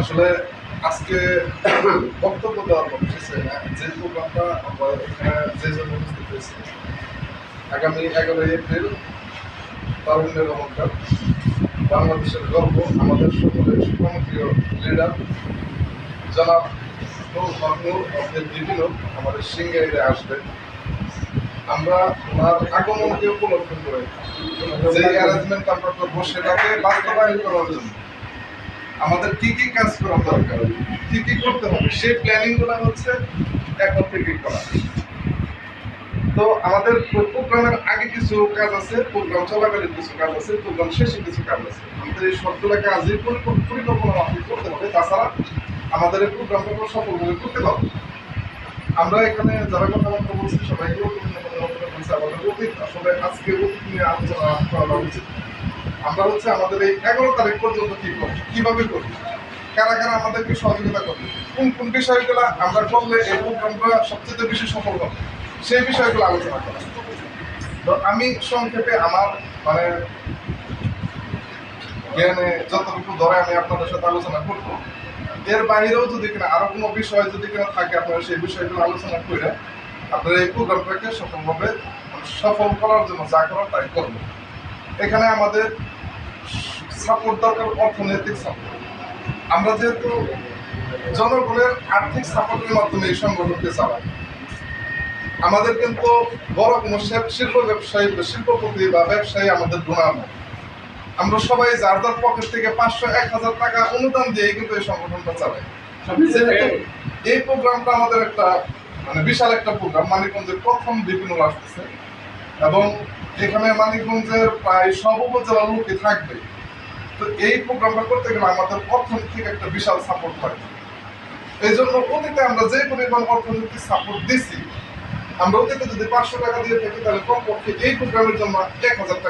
আসলে আজকে বক্তব্য দেওয়ার না যে প্রোগ্রামটা যে জন্য উপস্থিত হয়েছি আগামী এগারোই এপ্রিল তারুণ্যের অহংকার বাংলাদেশের গর্ব, আমাদের সকলের সুপ্রিয় লিডার জনাব নুর অফের বিভিন্ন আমাদের সিঙ্গাইরে আসবেন। আমরা আগমনকে উপলক্ষ করে যে অ্যারেঞ্জমেন্ট করার জন্য। আমাদের কি কি কাজ করা দরকার, কি কি করতে হবে, সেই প্ল্যানিংগুলো হচ্ছে এখন থেকে করা। তো আমাদের প্রোগ্রামের আগে কিছু কাজ আছে, প্রোগ্রাম চলাকালীন কিছু কাজ আছে, প্রোগ্রাম শেষে কিছু কাজ আছে। আমাদের এই সবগুলো কাজই পরিকল্প- পরিকল্পনা মাফিক করতে হবে। তাছাড়া আমাদের এই প্রোগ্রামটা সফলভাবে করতে পারব। আমরা এখানে যারা কথাবার্তা বলছি, সবাইকে অতীত আসলে আজকে অতীত নিয়ে আলোচনা করা উচিত। আমরা হচ্ছে আমাদের এই এগারো তারিখ পর্যন্ত কারা কারা আমাদেরকে সহযোগিতা করবে, কোন কোন বিষয়গুলো আমরা করলে এই সবচেয়ে বেশি সফল হবে, সেই বিষয়গুলো আলোচনা করা। তো আমি সংক্ষেপে আমার মানে জ্ঞানে যতটুকু ধরে আমি আপনাদের সাথে আলোচনা করব, এর বাইরেও যদি কিনা আরও কোনো বিষয় যদি কিনা থাকে, আপনারা সেই বিষয়গুলো আলোচনা করে আপনারা এই প্রোগ্রামটাকে সফলভাবে মানে সফল করার জন্য যা করার তাই করব এখানে আমাদের সাপোর্ট দরকার অর্থনৈতিক সাপোর্ট আমরা যেহেতু জনগণের আর্থিক সাপোর্টের মাধ্যমে এই সংগঠনকে চালাই। আমাদের কিন্তু বড় কোনো শিল্প- ব্যবসায়ী শিল্পপতি বা ব্যবসায়ী আমাদের নেই আমরা সবাই যার যার পকেট থেকে পাঁচশো এক হাজার টাকা অনুদান দিয়ে কিন্তু এই সংগঠনটা চালাই। এই প্রোগ্রামটা আমাদের একটা মানে বিশাল একটা প্রোগ্রাম মানিকগঞ্জের প্রথম বিভিন্ন আসতেছে এবং এখানে মানিকগঞ্জের প্রায় সব উপজেলার লোকই থাকবে। তো এই প্রোগ্রামটা করতে গেলে আমাদের অর্থনৈতিক একটা বিশাল সাপোর্ট হয়। এই জন্য অতীতে আমরা যে পরিমাণ অর্থনৈতিক সাপোর্ট দিছি, আমরা অতীতে যদি পাঁচশো টাকা দিয়ে থাকি, তাহলে কমপক্ষে এই প্রোগ্রামের জন্য এক হাজার টাকা